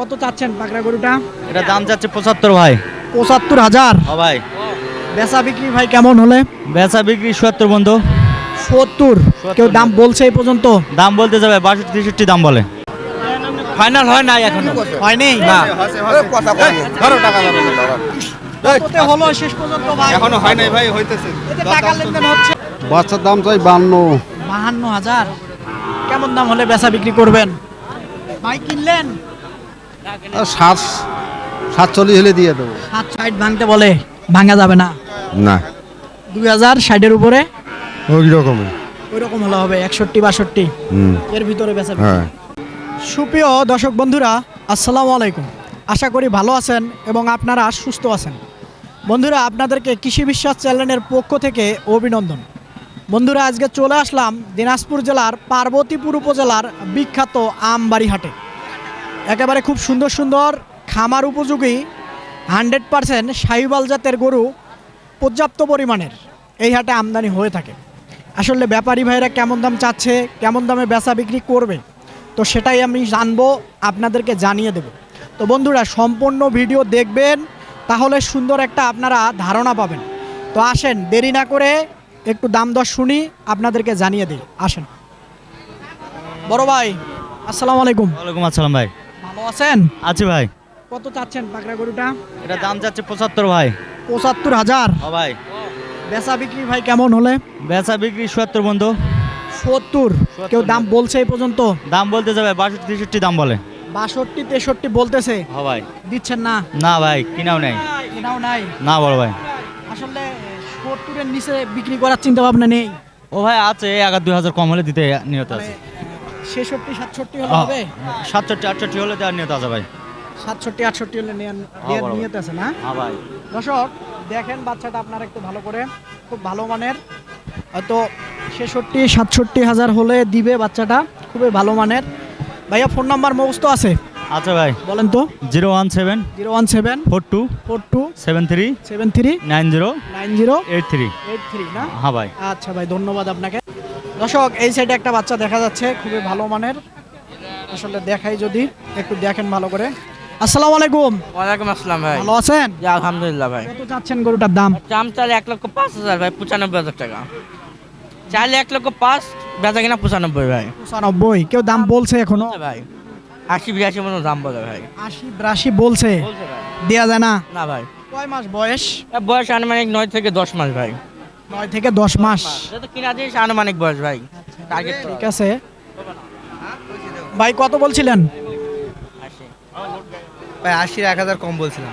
কত চাচ্ছেন পাকড়া গরুটা? এটা দাম যাচ্ছে পঁচাত্তর ভাই। পঁচাত্তর হাজার? ও ভাই। বেচা বিক্রি ভাই কেমন হলে? বেচা বিক্রি সত্তর বন্ধু। সত্তর। কেউ দাম বলছে এই পর্যন্ত? দাম বলতে যাবে বাষট্টি তেষট্টি দাম বলে। ফাইনাল হয় নাই এখনও। হয়নি? না। কততে হলো শেষ পর্যন্ত ভাই? এখনও হয় নাই ভাই হইতেছে। এতে টাকা লেনদেন হচ্ছে। বাচ্চার দাম চাই বান্ন। বাহান্ন হাজার। কেমন দাম হলে বেচা বিক্রি করবেন? ভাই কিনলেন? সাত সাতচল্লিশ হলে দিয়ে দেবো। সাত ষাট ভাঙতে বলে ভাঙা যাবে না। না। দুই হাজার ষাটের উপরে ওই রকমই। ওই রকম হলে হবে একষট্টি বাষট্টি। এর ভিতরে বেচা হ্যাঁ। সুপ্রিয় দর্শক বন্ধুরা আসসালামু আলাইকুম। আশা করি ভালো আছেন এবং আপনারা সুস্থ আছেন। বন্ধুরা আপনাদেরকে কৃষি বিশ্বাস চ্যানেলের পক্ষ থেকে অভিনন্দন। বন্ধুরা আজকে চলে আসলাম দিনাজপুর জেলার পার্বতীপুর উপজেলার বিখ্যাত আমবাড়ি হাটে একেবারে খুব সুন্দর সুন্দর খামার উপযোগী, হান্ড্রেড পারসেন্ট সাহিবাল জাতের গরু পর্যাপ্ত পরিমাণের। এই হাটে আমদানি হয়ে থাকে। আসলে ব্যাপারী ভাইরা কেমন দাম চাচ্ছে, কেমন দামে বেচা বিক্রি করবে, তো সেটাই আমি জানব, আপনাদেরকে জানিয়ে দেব। তো বন্ধুরা, সম্পূর্ণ ভিডিও দেখবেন, তাহলে সুন্দর একটা আপনারা ধারণা পাবেন। তো আসেন, দেরি না করে একটু দাম দর শুনি, আপনাদেরকে জানিয়ে দিই। আসেন। বড় ভাই, আসসালামু আলাইকুম। ওয়ালাইকুম আসসালাম ভাই। ভালো আছেন? আছি ভাই। কত চাচ্ছেন পাকড়া গরুটা? এটা দাম যাচ্ছে পঁচাত্তর ভাই। পঁচাত্তর হাজার? ও ভাই। বেচা বিক্রি ভাই কেমন হলে? বেচা বিক্রি সত্তর বন্ধু। সত্তর? কেউ দাম বলছে এই পর্যন্ত? দাম বলতে যাবে বাষট্টি তেষট্টি দাম বলে। বাষট্টি তেষট্টি বলতেছে। ভাই। দিচ্ছেন না? না ভাই কিনাও নেই। এটাও নাই? না বড় ভাই। আসলে সত্তরের নিচে বিক্রি করার চিন্তা ভাবনা নেই। ও ভাই আছে এক আর দুই হাজার কম হলে দিতে নিহত আছে। ছেষট্টি সাতষট্টি হলে হবে? সাতষট্টি আটষট্টি হলে দেওয়ার নিয়ত আছে ভাই। সাতষট্টি আটষট্টি হলে নেন- হ্যাঁ, নিয়ত আছে না? হ্যাঁ ভাই। দর্শক দেখেন বাচ্চাটা আপনারা একটু ভালো করে। খুব ভালো মানের। হয়তো ছেষট্টি সাতষট্টি হাজার হলে দিবে বাচ্চাটা। খুবই ভালো মানের। ভাইয়া ফোন নাম্বার মুখস্থ আছে? আচ্ছা ভাই। বলেন তো। Zero one seven zero one seven four two four two seven three seven three nine zero nine zero eight three. Eight three না? হ্যাঁ ভাই। আচ্ছা ভাই ধন্যবাদ আপনাকে। দর্শক এই সাইডে একটা বাচ্চা দেখা যাচ্ছে খুবই ভালো মানের। আসলে দেখাই যদি একটু দেখেন ভালো করে। আসসালামু আলাইকুম। ওয়ালাইকুম আসসালাম ভাই। ভালো আছেন? জি আলহামদুলিল্লাহ ভাই। কত চাচ্ছেন গরুটার দাম? দাম চালে এক লক্ষ পাঁচ হাজার ভাই পঁচানব্বই হাজার টাকা। চাইলে এক লক্ষ পাঁচ বেচা কিনা পঁচানব্বই ভাই। পঁচানব্বই কেউ দাম বলছে এখনও? ভাই আশি বিরাশি মতো দাম বলে ভাই। আশি বিরাশি বলছে? দেয়া যায় না? না ভাই। কয় মাস বয়স? বয়স আনুমানিক নয় থেকে দশ মাস ভাই। নয় থেকে দশ মাস। কিনা আনুমানিক বয়স ভাই। টার্গেট ঠিক আছে। ভাই কত বলছিলেন? ভাই আশির এক হাজার কম বলছিলাম।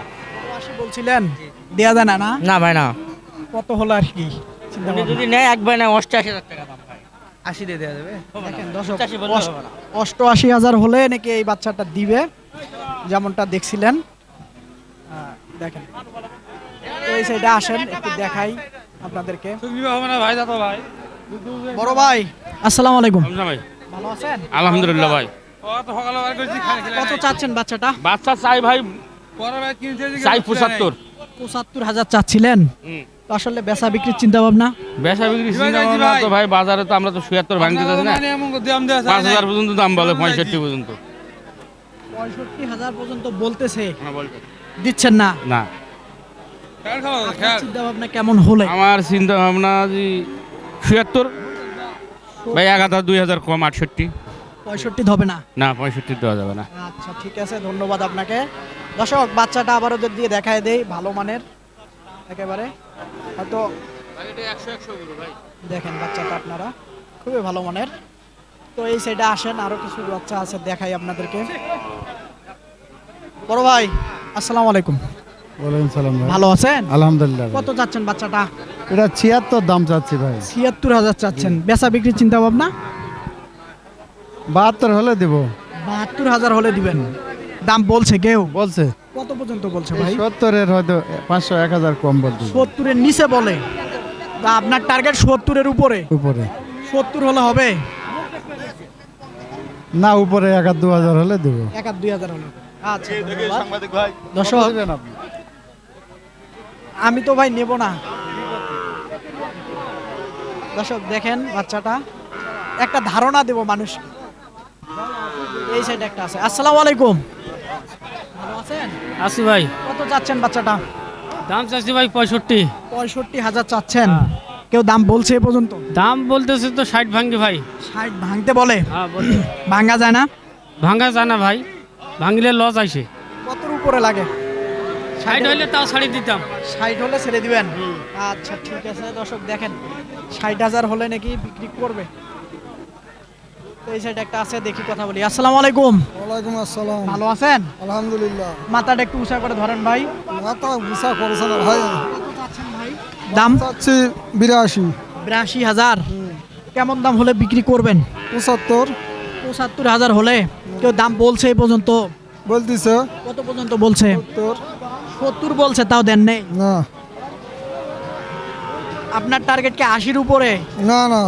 আশি বলছিলেন? দেয়া যায় না না? না ভাই না। কত হলো আর কি? চিন্তা ভাবনা। যদি নেয় একবার নেয় অষ্টআশি হাজার টাকা দাম ভাই। আশি দিয়ে দেওয়া যাবে? দেখেন দর্শক পঁচাশি বললে অষ্ট- হবে না। অষ্টআশি হাজার হলে নাকি এই বাচ্চাটা দিবে। যেমনটা দেখছিলেন। আহ, দেখেন। তো এই সাইডে আসেন একটু দেখাই। আপনাদেরকে। বড় ভাই আসসালামু আলাইকুম। ভাই। ভালো আছেন? আলহামদুলিল্লাহ ভাই। কত চাচ্ছেন বাচ্চাটা? বাচ্চা চাই ভাই চাই পঁচাত্তর। পঁচাত্তর হাজার চাচ্ছিলেন? আসলে বেচা বিক্রির চিন্তা ভাবনা বেচা বিক্রি চিন্তা ভাবনা তো ভাই বাজারে তো আমরা তো সুয়াত্তর ভাঙতে যাচ্ছি না। পাঁচ হাজার পর্যন্ত দাম বলে পঁয়ষট্টি পর্যন্ত। পঁয়ষট্টি হাজার পর্যন্ত বলতেছে। হ্যাঁ, দিচ্ছেন না? না। চিন্তা ভাবনা কেমন হলে? আমার চিন্তা ভাবনা যে সুয়াত্তর ভাই এক হাজার দুই হাজার কম আটষট্টি। পঁয়ষট্টি হবে না? না পঁয়ষট্টি দেওয়া যাবে না। আচ্ছা ঠিক আছে ধন্যবাদ আপনাকে। দর্শক বাচ্চাটা আবার ওদের দিয়ে দেখায় দেই ভালো মানের। একেবারে। হয়তো দেখেন বাচ্চাটা আপনারা খুবই ভালো মানের। তো এই সাইডে আসেন আরও কিছু বাচ্চা আছে দেখাই আপনাদেরকে। বড় ভাই আসসালামু আলাইকুম। ওয়ালাইকুম সালাম ভাই। ভালো আছেন? আলহামদুলিল্লাহ কত চাচ্ছেন বাচ্চাটা? এটা ছিয়াত্তর দাম চাচ্ছি ভাই। ছিয়াত্তর হাজার চাচ্ছেন। বেচা বিক্রির চিন্তা ভাবনা বাহাত্তর হলে দেব। বাহাত্তর হাজার হলে দিবেন। দাম বলছে কেউ? বলছে। কত পর্যন্ত বলছে ভাই? সত্তরের হয়তো পাঁচশো এক হাজার কম বলতে সত্তরের নিচে বলে। তা আপনার টার্গেট সত্তরের উপরে? উপরে। সত্তর হলে হবে? না উপরে এক হাজার দু হাজার হলে দেবো। এক আর দুই হাজার হলে আচ্ছা ধন্যবাদ। দর্শক আমি তো ভাই নেব না। দর্শক দেখেন বাচ্চাটা। একটা ধারণা দেব মানুষ এই সাইডে একটা আছে। আসসালামু আলাইকুম। ভালো আছেন? আসি ভাই। কত চাচ্ছেন বাচ্চাটা? দাম চাচ্ছি ভাই পঁয়ষট্টি। পঁয়ষট্টি হাজার চাচ্ছেন। কেউ দাম বলছে এ পর্যন্ত? দাম বলতেছে তো ষাট ভাঙ্গি ভাই। ষাট ভাঙতে বলে? হ্যাঁ বলতে ভাঙা যায় না? ভাঙ্গা যায় না ভাই। ভাঙলে লস আইসে কতর উপরে লাগে? ষাট হইলে তাও ছাড়ি দিতাম। ষাট হলে ছেড়ে দিবেন? আচ্ছা ঠিক আছে দর্শক দেখেন ষাট হাজার হলে নাকি বিক্রি করবে। এই সাইডে একটা আছে দেখি কথা বলি। আসসালামু আলাইকুম। ওয়ালাইকুম আসসালাম। ভালো আছেন? আলহামদুলিল্লাহ। মাথাটা একটু উঁচা করে ধরেন ভাই। মাথা করছে না ভাই। দাম? চাচ্ছি বিরাশি। বিরাশি হাজার? কেমন দাম হলে বিক্রি করবেন? পঁচাত্তর। পঁচাত্তর হাজার হলে? কেউ দাম বলছে এই পর্যন্ত? বলতেছে। কত পর্যন্ত বলছে? সত্তর। সত্তর বলছে তাও দেন নেই। না। আপনার টার্গেট কি আশির উপরে? না না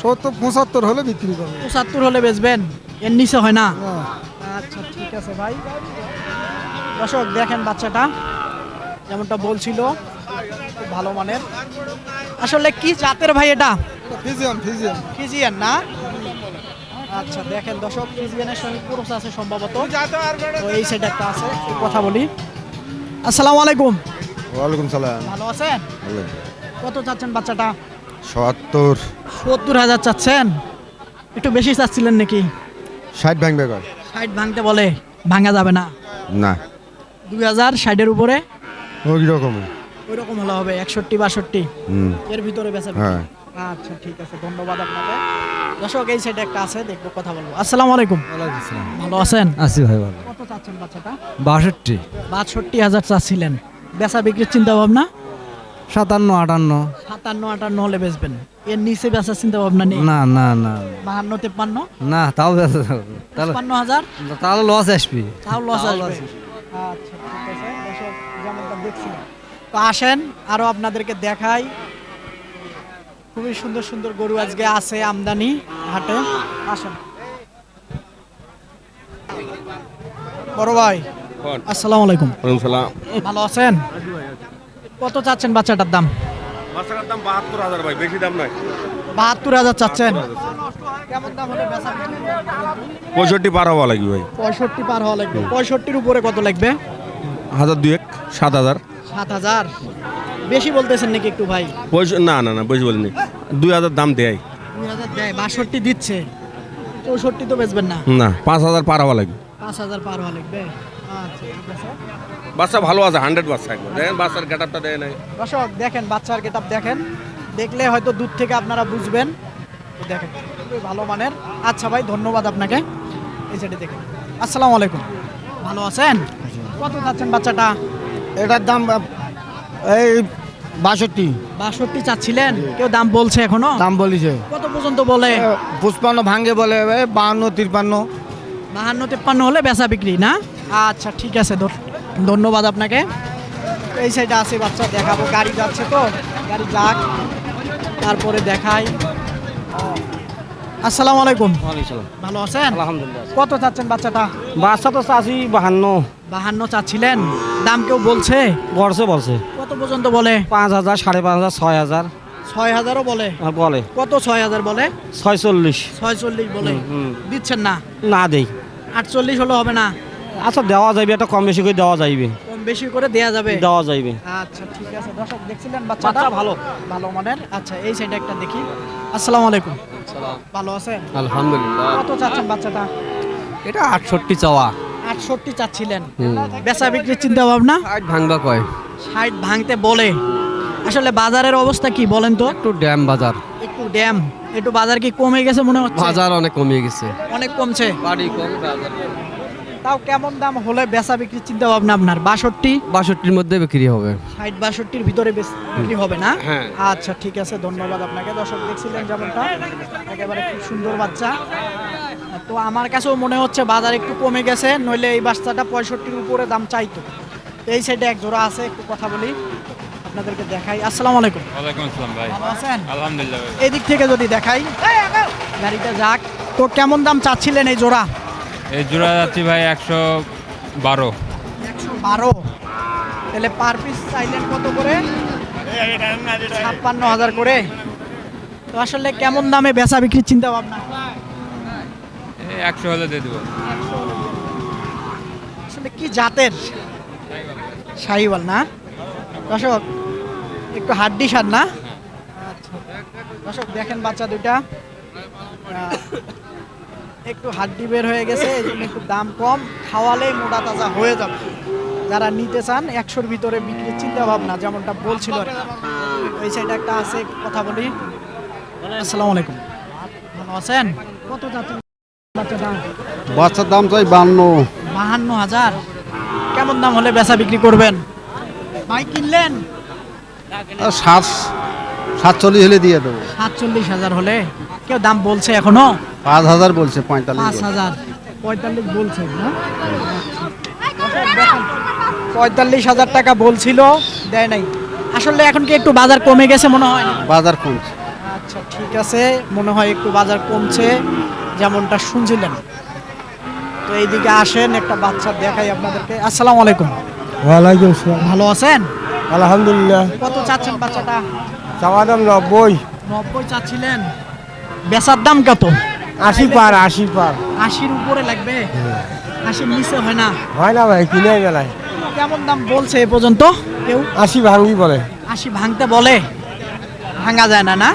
সত্তর পঁচাত্তর হলে বিক্রি করবে। পঁচাত্তর হলে বেচবেন? এর নিচে হয় না? আচ্ছা ঠিক আছে ভাই। দর্শক দেখেন বাচ্চাটা যেমনটা বলছিল খুব ভালো মানের। আসলে কি জাতের ভাই এটা? ফিজিয়াম ফিজিয়াম ফিজিয়ান। না? আচ্ছা দেখেন দর্শক ফিজিয়ানের সঙ্গে পুরুষ আছে সম্ভবত। তো এই সাইড একটা আছে কথা বলি। আসসালামু আলাইকুম। ওয়ালাইকুম সালাম। ভালো আছেন? কত চাচ্ছেন বাচ্চাটা? সত্তর। সত্তর হাজার চাচ্ছেন? একটু বেশি চাচ্ছিলেন নাকি? ষাট ভাঙবে ষাট ভাঙতে বলে ভাঙা যাবে না। না। দুই হাজার ষাটের উপরে? ওই রকম ওই রকম হলে হবে একষট্টি বাষট্টি। হুম। এর ভিতরে বেচা হ্যাঁ। আচ্ছা ঠিক আছে ধন্যবাদ আপনাকে। দর্শক এই সাইডে একটা আছে দেখব কথা বলব। আসসালামু আলাইকুম। ভালো আছেন? আসি ভাই ভালো। কত চাচ্ছেন বাচ্চাটা? বাষট্টি। বাষট্টি হাজার চাচ্ছিলেন। বেচা বিক্রির চিন্তা ভাবনা সাতান্ন আটান্ন। সাতান্ন আটান্ন হলে বেচবেন। এর নিচে বেচার চিন্তা ভাবনা নেই? না না না। বাহান্ন তেপ্পান্ন? না তাও বেঁচে হাজার? তাহলে লস আসবি। তাও লস আসবে। আচ্ছা ঠিক আছে। যেমনটা দেখছিলাম। তো আসেন আরও আপনাদেরকে দেখাই। খুবই সুন্দর সুন্দর গরু আজকে আছে আমদানি হাটে। আসেন। বড় ভাই আসসালামু আলাইকুম। সালাম। ভালো আছেন? কত চাচ্ছেন বাচ্চাটার দাম? বাচ্চাটার দাম বাহাত্তর হাজার ভাই বেশি দাম নাই। বাহাত্তর হাজার চাচ্ছেন? কেমন দাম হলে বেচা বিক্রি করবেন? পঁয়ষট্টি পার হওয়া লাগবে ভাই। পঁয়ষট্টি পার হওয়া লাগবে। পঁয়ষট্টির উপরে কত লাগবে? হাজার দুয়েক সাত হাজার। সাত হাজার। বেশি বলতেছেন নাকি একটু ভাই? না না না বেশি বলিনি। দুই হাজার দাম দেয়। দুই হাজার দেয় বাষট্টি দিচ্ছে। চৌষট্টি তো বেচবেন না? না পাঁচ হাজার পার হওয়া লাগবে। পাঁচ হাজার পার হওয়া লাগবে। আচ্ছা বাচ্চা ভালো আছে হান্ড্রেড বাচ্চা একবার দেখেন বাচ্চার গেট আপটা দেয় নাই। দর্শক দেখেন বাচ্চার গেট দেখেন। দেখলে হয়তো দূর থেকে আপনারা বুঝবেন। দেখেন খুবই ভালো মানের। আচ্ছা ভাই ধন্যবাদ আপনাকে। এই সাইডে দেখেন। আসসালামু আলাইকুম। ভালো আছেন? কত চাচ্ছেন বাচ্চাটা? এটার দাম এই বাষট্টি। বাষট্টি চাচ্ছিলেন? কেউ দাম বলছে এখনও? দাম বলিছে। কত পর্যন্ত বলে? পুষ্পান্ন ভাঙ্গে বলে বাহান্ন তিরপান্ন। বাহান্ন তেপ্পান্ন হলে বেচা বিক্রি না? আচ্ছা ঠিক আছে ধ- ধন্যবাদ আপনাকে। এই সাইডে আছে বাচ্চা দেখাবো। গাড়ি যাচ্ছে তো গাড়ি যাক। তারপরে দেখাই। আসসালামু আলাইকুম। ভালো আছেন? আলহামদুলিল্লাহ কত চাচ্ছেন বাচ্চাটা? বাচ্চা তো চাষি বাহান্ন। বাহান্ন চাচ্ছিলেন। দাম কেউ বলছে? বলছে বলছে। পর্যন্ত বলে? পাঁচ হাজার সাড়ে পাঁচ হাজার ছয় হাজার। ছয় হাজারও বলে? বলে। কত ছয় হাজার বলে? ছয় চল্লিশ ছয় চল্লিশ বলে দিচ্ছেন না? না দেই। আটচল্লিশ হলে হবে না? আচ্ছা দেওয়া যাইবে একটা কম বেশি করে দেওয়া যাইবে। কম বেশি করে দেয়া যাবে? দেওয়া যাইবে। আচ্ছা ঠিক আছে। দর্শক দেখছিলেন বাচ্চাটা? ভালো। ভালো মানের। আচ্ছা এই সাইডে একটা দেখি। আসসালামু আলাইকুম। ভালো আছেন? আলহামদুলিল্লাহ। কত চাচ্ছেন বাচ্চাটা? এটা আটষট্টি চাওয়া। আটষট্টি চাচ্ছিলেন। বেচা বিক্রির চিন্তা ভাবনা ভাঙবা কয়? ষাট ভাঙতে বলে। আসলে বাজারের অবস্থা কি বলেন তো? একটু ড্যাম বাজার। একটু ড্যাম। একটু বাজার কি কমে গেছে মনে হচ্ছে? বাজার অনেক কমিয়ে গেছে। অনেক কমছে? বাড়ি কম বাজার তাও কেমন দাম হলে বেচা বিক্রির চিন্তা ভাবনা আপনার? বাষট্টি? বাষট্টির মধ্যে বিক্রি হবে। ষাট বাষট্টির ভিতরে বিক্রি হবে না? হ্যাঁ। আচ্ছা ঠিক আছে ধন্যবাদ আপনাকে। দর্শক দেখছিলেন যেমনটা? একেবারে খুব সুন্দর বাচ্চা। তো আমার কাছেও মনে হচ্ছে বাজার একটু কমে গেছে নইলে এই বাচ্চাটা পঁয়ষট্টির উপরে দাম চাইতো। তো এই সাইডে এক জোড়া আছে একটু কথা বলি আপনাদেরকে দেখাই। আসসালামু আলাইকুম। ওয়ালাইকুম আসসালাম ভাই। ভালো আছেন? আলহামদুলিল্লাহ এই দিক থেকে যদি দেখাই গাড়িটা যাক। তো কেমন দাম চাচ্ছিলেন এই জোড়া? এই জোড়া যাচ্ছি ভাই একশো বারো। একশো বারো। তাহলে পার পিস চাইলেন কত করে? ছাপ্পান্ন হাজার করে। তো আসলে কেমন দামে বেচা বিক্রির চিন্তা ভাবনা? একশো হলে দিয়ে দেবো। আসলে কি জাতের? শাহিওয়াল না? দর্শক একটু হাড্ডি সার না? আচ্ছা দর্শক দেখেন বাচ্চা দুইটা। একটু হাড্ডি বের হয়ে গেছে এই জন্য একটু দাম কম। খাওয়ালেই মোটা তাজা হয়ে যাবে। যারা নিতে চান একশোর ভিতরে বিক্রির চিন্তা ভাবনা যেমনটা বলছিল। ওই সাইডে একটা আছে কথা বলি। আসসালামু আলাইকুম। ভালো আছেন? কত যাচ্ছেন বাচ্চাটা বাচ্চার দাম চাই বান্ন বাহান্ন হাজার? কেমন দাম হলে বেচা বিক্রি করবেন? ভাই কিনলেন? সাত সাতচল্লিশ হলে দিয়ে দেবো। সাতচল্লিশ হাজার হলে? কেউ দাম বলছে এখনও? পাঁচ হাজার বলছে পঁয়তাল্লিশ পাঁচ হাজার। পঁয়তাল্লিশ বলছে না? পঁয়তাল্লিশ হাজার টাকা বলছিল দেয় নাই। আসলে এখন কি একটু বাজার কমে গেছে মনে হয়? বাজার কমছে। আচ্ছা ঠিক আছে। মনে হয় একটু বাজার কমছে যেমনটা শুনছিলেন। তো এইদিকে আসেন একটা বাচ্চা দেখাই আপনাদেরকে। আসসালামু আলাইকুম। ওয়ালাইকুম আসসালাম। ভালো আছেন? আলহামদুলিল্লাহ। কত চাচ্ছেন বাচ্চাটা? চাওয়া দাম নব্বই। নব্বই চাচ্ছিলেন। বেচার দাম কত? আশি পার আশি পার। আশির উপরে লাগবে? আশির নিচে হয় না? হয় না ভাই কিনে বেলায় কেমন দাম বলছে এ পর্যন্ত? কেউ? আশি ভাঙি বলে। আশি ভাঙতে বলে? ভাঙা যায় না না?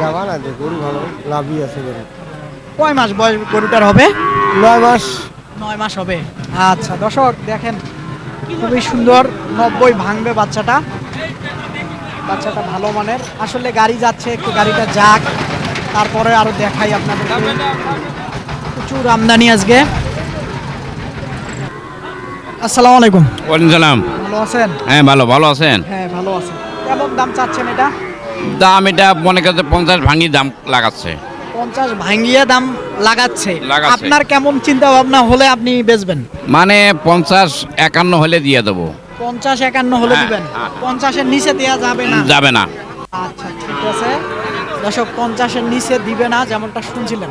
যাবা না যে গরু ভালো লাভই আছে গরু কয় মাস বয়স গরুটার হবে? নয় মাস। নয় মাস হবে। আচ্ছা দর্শক দেখেন খুবই সুন্দর নব্বই ভাঙবে বাচ্চাটা। বাচ্চাটা ভালো মানের। আসলে গাড়ি যাচ্ছে একটু গাড়িটা যাক। তারপরে আরও দেখাই আপনাদের প্রচুর আমদানি আজকে। আসসালামু আলাইকুম। ওয়ালাইকুম সালাম। ভালো আছেন? হ্যাঁ ভালো ভালো আছেন। হ্যাঁ ভালো আছেন কেমন দাম চাচ্ছেন এটা? দাম এটা মনে করছে পঞ্চাশ ভাঙি দাম লাগাচ্ছে। পঞ্চাশ ভাঙ্গিয়ে দাম লাগাচ্ছে। লাগাচ্ছে। আপনার কেমন চিন্তা ভাবনা হলে আপনি বেচবেন? মানে পঞ্চাশ একান্ন হলে দিয়ে দেবো। পঞ্চাশ একান্ন হলে হ্যাঁ, দিবেন? হ্যাঁ। পঞ্চাশের নিচে দেওয়া যাবে না? যাবে না। আচ্ছা ঠিক আছে। দর্শক পঞ্চাশের নিচে দিবে না যেমনটা শুনছিলেন।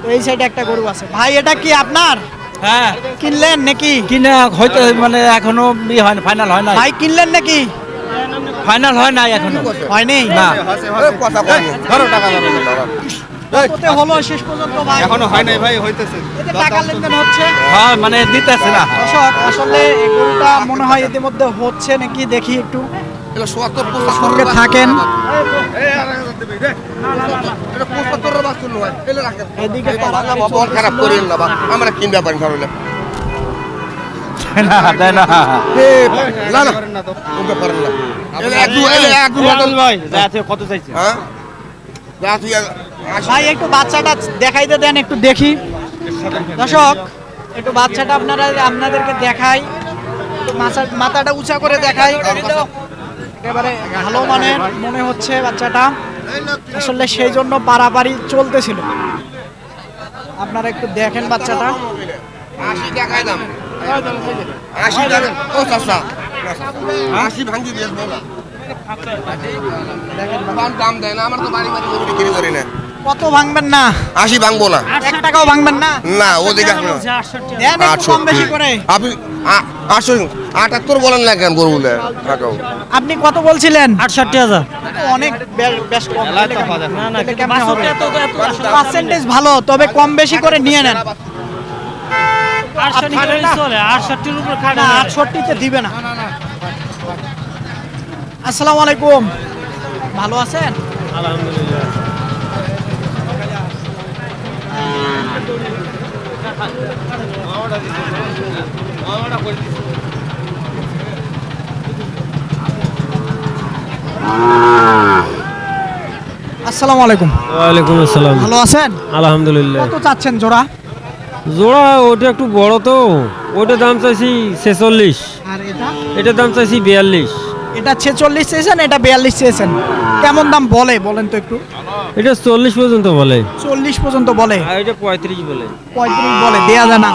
তো এই সাইডে একটা গরু আছে। ভাই এটা কি আপনার? হ্যাঁ। কিনলেন নাকি? কিনা হয়তো মানে এখনও ই হয় না ফাইনাল হয় না ভাই কিনলেন নাকি? ফাইনাল হয় নাই এখনও। হয়নি? না। কততে হলো শেষ পর্যন্ত ভাই। এখনও হয় নাই ভাই হইতেছে। এতে টাকা লেনদেন হচ্ছে। হ্যাঁ মানে দিতেছে না। দর্শক আসলে এই গরুটা মনে হয় ইতিমধ্যে হচ্ছে নাকি দেখি একটু। সঙ্গে থাকেন। এদিকে পারাপারি খারাপ চলতেছিল। করিয়েন না বা আমরা কিনতে পারি তাহলে না দেয় না। না না। কত চাইছে? হ্যাঁ? ভাই একটু বাচ্চাটা দেখাইতে দেন একটু দেখি। দর্শক একটু বাচ্চাটা আপনারা আপনাদেরকে দেখাই। মাথাটা উঁচা করে দেখাই। একেবারে ভালো মানের মনে হচ্ছে বাচ্চাটা। আসলে সেই জন্য পারাপারি চলতেছিল। আপনারা একটু দেখেন বাচ্চাটা। আশি দিয়ে দাম দেয় না আমার তো বাড়ি বাড়ি গরু বিক্রি করি না। কত ভাঙবেন না? আশি ভাঙবো না। এক টাকাও ভাঙবেন না? না ও একটু কম বেশি করে। আপনি আটশো আটাত্তর বলেন না কেন গরু বলে টাকাও। আপনি কত বলছিলেন? আটষট্টি হাজার। অনেক বেশ কম। পার্সেন্টেজ ভালো তবে কম বেশি করে নিয়ে নেন। না আটষট্টিতে দিবে না। আসসালামু আলাইকুম। ভালো আছেন? আসসালামু আলাইকুম। ওয়ালাইকুম আসসালাম। ভালো আছেন? আলহামদুলিল্লাহ। কত চাচ্ছেন জোড়া? জোড়া ওটা একটু বড় তো। ওটার দাম চাইছি ছেচল্লিশ। আর এটা? এটার দাম চাইছি বিয়াল্লিশ। এটা ছেচল্লিশ চেয়েছেন এটা বিয়াল্লিশ চেয়েছেন কেমন দাম বলে? বলেন তো একটু। এটা চল্লিশ পর্যন্ত বলে। চল্লিশ পর্যন্ত বলে। আর এটা পঁয়ত্রিশ বলে। পঁয়ত্রিশ বলে দেয়া যায় না?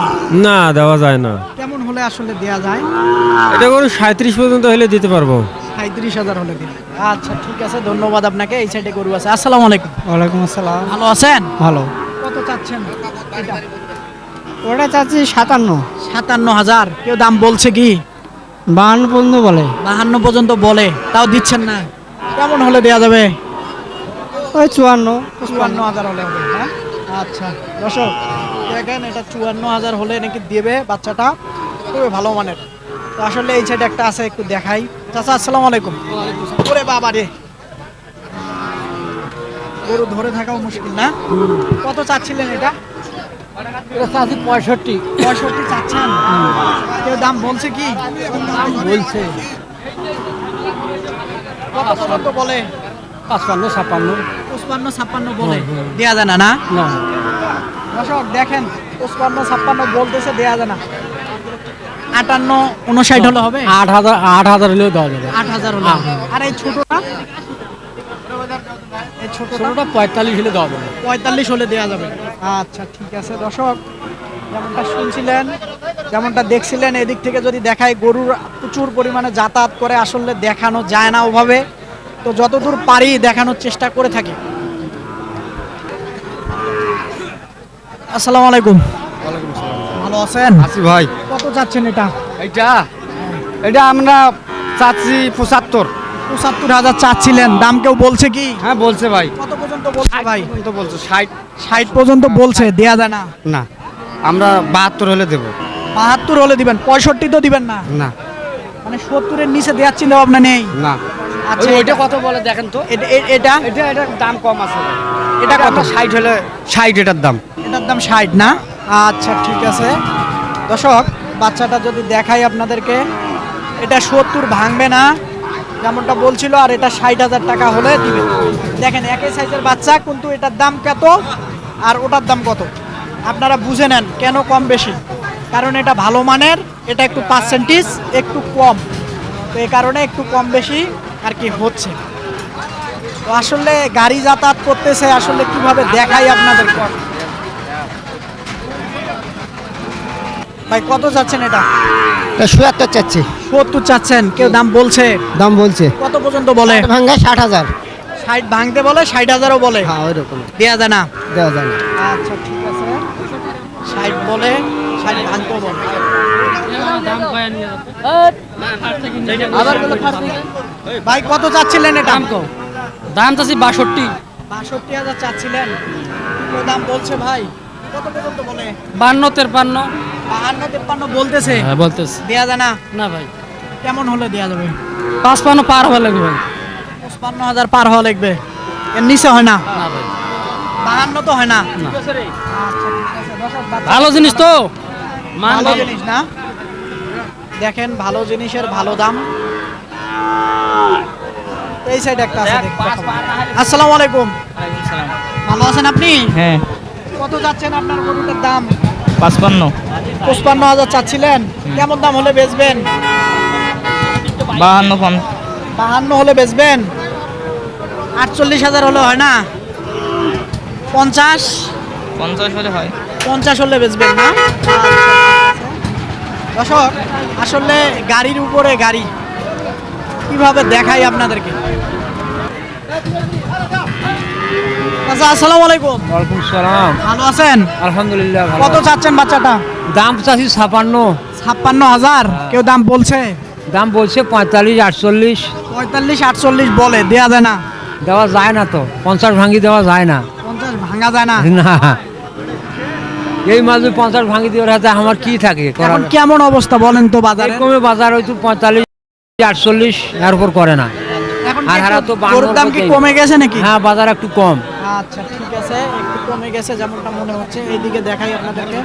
না দেওয়া যায় না। কেমন হলে আসলে দেয়া যায়? এটা করে সাঁত্রিশ পর্যন্ত হলে দিতে পারব। সাঁত্রিশ হাজার হলে দিন আচ্ছা ঠিক আছে ধন্যবাদ আপনাকে। এই সাইডে গরু আছে। আসসালামু আলাইকুম। ওয়ালাইকুম আসসালাম। ভালো আছেন? ভালো। কত চাচ্ছেন? এটা? ওটা চাচ্ছি সাতান্ন। সাতান্ন হাজার। কেউ দাম বলছে কি? বাহান্ন পর্যন্ত বলে। বাহান্ন পর্যন্ত বলে তাও দিচ্ছেন না। কেমন হলে দেয়া যাবে? ওই চুয়ান্ন চুয়ান্ন হাজার হলে হবে হ্যাঁ? আচ্ছা দর্শক দেখেন এটা চুয়ান্ন হাজার হলে নাকি দেবে বাচ্চাটা। খুবই ভালো মানের। তো আসলে এই সাইডে একটা আছে একটু দেখাই। চাচা আসসালামু আলাইকুম। ওরে বাবা রে। গরু ধরে থাকাও মুশকিল না? কত চাচ্ছিলেন এটা? পঁয়ষট্টি। পঁয়ষট্টি চাচ্ছেন? কেউ দাম বলছে কি? দাম বলছে। কত পর্যন্ত বলে? পাঁচপান্ন ছাপ্পান্ন। পঁচপান্ন ছাপ্পান্ন বলে। দেয়া যায় না না? না। দর্শক দেখেন পঁচপান্ন ছাপ্পান্ন বলতেছে দেয়া যায় না। আটান্ন উনষাট হলে হবে? আট হাজার আট হাজার হলেও দেওয়া যাবে। আট হাজার হলে। আর এই ছোটটা? ছোটটা? পঁয়তাল্লিশ হলে দেওয়া যাবে। পঁয়তাল্লিশ হলে দেওয়া যাবে। আচ্ছা ঠিক আছে। দর্শক যেমনটা শুনছিলেন যেমনটা দেখছিলেন এদিক থেকে যদি দেখায় গরুর প্রচুর পরিমাণে যাতায়াত করে আসলে দেখানো যায় না ওভাবে। তো যতদূর পারি দেখানোর চেষ্টা করে থাকি। আসসালামু আলাইকুম। ভালো আছেন? আছি ভাই। কত যাচ্ছেন এটা? এইটা? এটা আমরা চাচ্ছি পঁচাত্তর। পঁচাত্তর হাজার চাচ্ছিলেন। দাম কেউ বলছে কি? হ্যাঁ বলছে ভাই। কত পর্যন্ত বলছে ভাই? তো বলছে ষাট। ষাট পর্যন্ত বলছে দেয়া যায় না। না আমরা বাহাত্তর হলে দেবো। বাহাত্তর হলে দিবেন পঁয়ষট্টি তো দিবেন না। না। মানে সত্তরের নিচে দেওয়ার চিন্তা ভাবনা নেই। না। আচ্ছা ওইটা কত বলে দেখেন তো? এ- এ- এটা? এটা এটার দাম কম আছে। এটা কত? ষাট হলে ষাট এটার দাম। এটার দাম ষাট না? আচ্ছা ঠিক আছে। দর্শক বাচ্চাটা যদি দেখাই আপনাদেরকে এটা সত্তর ভাঙবে না। যেমনটা বলছিল, আর এটা ষাট হাজার টাকা হলে দিবে। দেখেন, একই সাইজের বাচ্চা, কিন্তু এটার দাম কত আর ওটার দাম কত? আপনারা বুঝে নেন কেন কম বেশি। কারণ এটা ভালো মানের, এটা একটু পার্সেন্টেজ একটু কম। তো এই কারণে একটু কম বেশি আর কি হচ্ছে। তো আসলে গাড়ি যাতায়াত করতেছে, আসলে কীভাবে দেখাই আপনাদেরকে? ভাই কত যাচ্ছেন এটা? সুয়াত্তর চাচ্ছি। সত্তর চাচ্ছেন কেউ দাম বলছে? দাম বলছে। কত পর্যন্ত বলে? ভাঙ্গা ষাট হাজার। ষাট ভাঙতে বলে ষাট হাজারও বলে? হ্যাঁ ওই রকম দেওয়া যায় না? দেওয়া যায় না। আচ্ছা ঠিক আছে। ষাট বলে ষাট ভাঙতেও বলে। ভাই কত চাচ্ছিলেন এটা? দাম চাচ্ছি বাষট্টি। বাষট্টি হাজার চাচ্ছিলেন। দাম বলছে ভাই? কত পর্যন্ত বলে? বান্ন তেরপান্ন। বাহান্ন তেপ্পান্ন বলতেছে। হ্যাঁ বলতেছি। যায় না? না ভাই। কেমন হলে দেওয়া যাবে? পাঁচপান্ন পার হওয়া লাগবে ভাই। পঁচপান্ন হাজার পার হওয়া লাগবে। এর নিচে হয় না? না ভাই। বাহান্ন তো হয় না? ভালো জিনিস তো। ভালো ভালো। জিনিস না? দেখেন ভালো জিনিসের ভালো দাম। এই সাইড একটা আছে আসসালামু আলাইকুম। ভালো আছেন আপনি? হ্যাঁ। কত যাচ্ছেন আপনার গরুটার দাম? পাঁচপান্ন। পঁচপান্ন হাজার চাচ্ছিলেন। কেমন দাম হলে বেচবেন? বাহান্ন বাহান্ন হলে বেচবেন? আটচল্লিশ হাজার হলে হয় না? পঞ্চাশ? পঞ্চাশ হলে হয়। পঞ্চাশ হলে বেচবেন না? দর্শক আসলে গাড়ির উপরে গাড়ি। কীভাবে দেখাই আপনাদেরকে? আচ্ছা আসসালামু আলাইকুম। ওয়ালাইকুম সালাম ভালো আছেন? আলহামদুলিল্লাহ ভালো কত চাচ্ছেন বাচ্চাটা? দাম চাচ্ছি ছাপান্ন ছাপ্পান্ন হাজার? কেউ দাম বলছে? দাম বলছে পঁয়তাল্লিশ আটচল্লিশ। পঁয়তাল্লিশ আটচল্লিশ বলে দেয়া যায় না। দেওয়া যায় না তো পঞ্চাশ ভাঙি দেওয়া যায় না। পঞ্চাশ ভাঙা যায় না। না। এই মাঝে পঞ্চাশ ভাঙি দেওয়ার হাতে আমার কি থাকে কেমন অবস্থা বলেন তো বাজার? কমে বাজার হয়তো পঁয়তাল্লিশ আটচল্লিশ এর উপর করে না। আর হারা তো দাম কি কমে গেছে নাকি? হ্যাঁ বাজার একটু কম। আচ্ছা ঠিক আছে। একটু কমে গেছে যেমনটা মনে হচ্ছে। এইদিকে দেখাই আপনাদেরকে।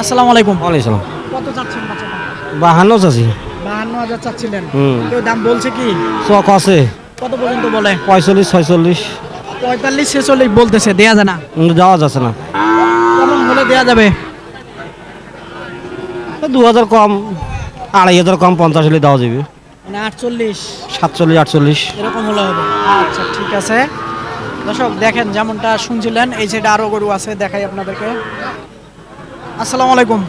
আসসালামু আলাইকুম। ওয়ালাইকুম কত চাচ্ছেন বাচ্চাটা? বাহান্ন চাচ্ছি। বাহান্ন হাজার চাচ্ছিলেন। কেউ দাম বলছে কি? চক আছে। কত পর্যন্ত বলে? পঁয়তাল্লিশ ছয়চল্লিশ। পঁয়তাল্লিশ ছেচল্লিশ বলতেছে দেয়া যায় না। যাওয়া যাচ্ছে না। কেমন হলে দেয়া যাবে? দু হাজার কম আড়াই হাজার কম পঞ্চাশ হলে দেওয়া যাবে। মানে আটচল্লিশ। সাতচল্লিশ আটচল্লিশ। এরকম হলে হবে। আচ্ছা ঠিক আছে। দর্শক দেখেন যেমনটা শুনছিলেন এই সাইডে গরু আছে দেখাই আপনাদেরকে। আসসালামু আলাইকুম।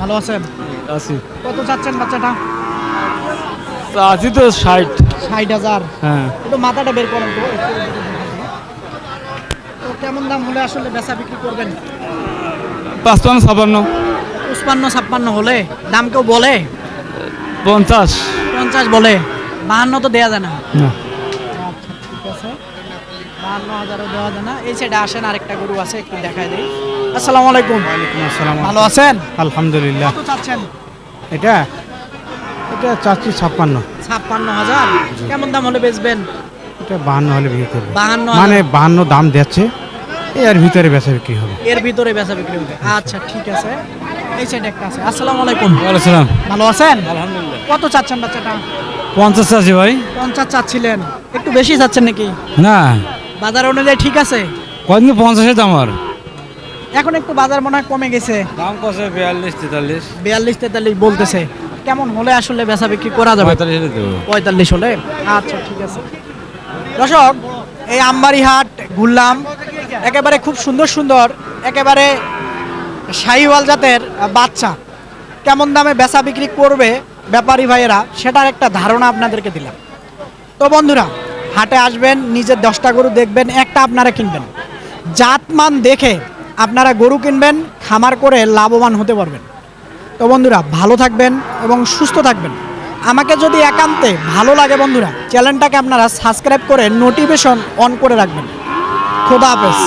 ভালো আছেন? আছি। কত চাচ্ছেন বাচ্চাটা? আছি তো ষাট। ষাট হাজার। হ্যাঁ। একটু মাথাটা বের করেন তো। তো কেমন দাম হলে আসলে বেচা বিক্রি করবেন? পাঁচপান্ন ছাপান্ন। পঁচপান্ন ছাপ্পান্ন হলে? দাম কেউ বলে? পঞ্চাশ। পঞ্চাশ বলে বাহান্ন তো দেয়া যায় না। না। আচ্ছা ঠিক আছে বাহান্ন হাজারও দেওয়া যায় না। এই সাইডে আসেন আরেকটা গরু আছে একটু দেখাই দিই। আসসালামু আলাইকুম। আসসালাম। ভালো আছেন? আলহামদুলিল্লাহ। কত চাচ্ছেন? এটা? এটা চাচ্ছি ছাপ্পান্ন। ছাপ্পান্ন হাজার? কেমন দাম হলে বেচবেন? এটা বাহান্ন হলে বিক্রি করবে। বাহান্ন মানে বাহান্ন দাম দিচ্ছে এর ভিতরে বেচা বিক্রি হবে। এর ভিতরে বেচা বিক্রি হবে। আচ্ছা ঠিক আছে। এই সাইডে একটা আছে। আসসালামু আলাইকুম। বলেছিলাম ভালো আছেন? আলহামদুলিল্লাহ। কত চাচ্ছেন বাচ্চাটা? পঞ্চাশ আছে ভাই। পঞ্চাশ চাচ্ছিলেন। একটু বেশি চাচ্ছেন নাকি? না। বাজার অনুযায়ী ঠিক আছে? কদিন পঞ্চাশের দাম আর। এখন একটু বাজার মনে হয় কমে গেছে। দাম কত বিয়াল্লিশ তেতাল্লিশ। বিয়াল্লিশ তেতাল্লিশ বলতেছে। কেমন হলে আসলে বেচা বিক্রি করা যাবে? পঁয়তাল্লিশ হলে আচ্ছা ঠিক আছে। দর্শক এই আমবাড়ি হাট ঘুরলাম একেবারে খুব সুন্দর সুন্দর একেবারে শাহিওয়াল জাতের বাচ্চা। কেমন দামে বেচা বিক্রি করবে ব্যাপারী ভাইয়েরা, সেটার একটা ধারণা আপনাদেরকে দিলাম। তো বন্ধুরা, হাটে আসবেন, নিজের দশটা গরু দেখবেন, একটা আপনারা কিনবেন। জাতমান দেখে আপনারা গরু কিনবেন, খামার করে লাভবান হতে পারবেন। তো বন্ধুরা, ভালো থাকবেন এবং সুস্থ থাকবেন। আমাকে যদি একান্তে ভালো লাগে বন্ধুরা, চ্যানেলটাকে আপনারা সাবস্ক্রাইব করে নোটিফিকেশন অন করে রাখবেন। খোদা হাফেজ।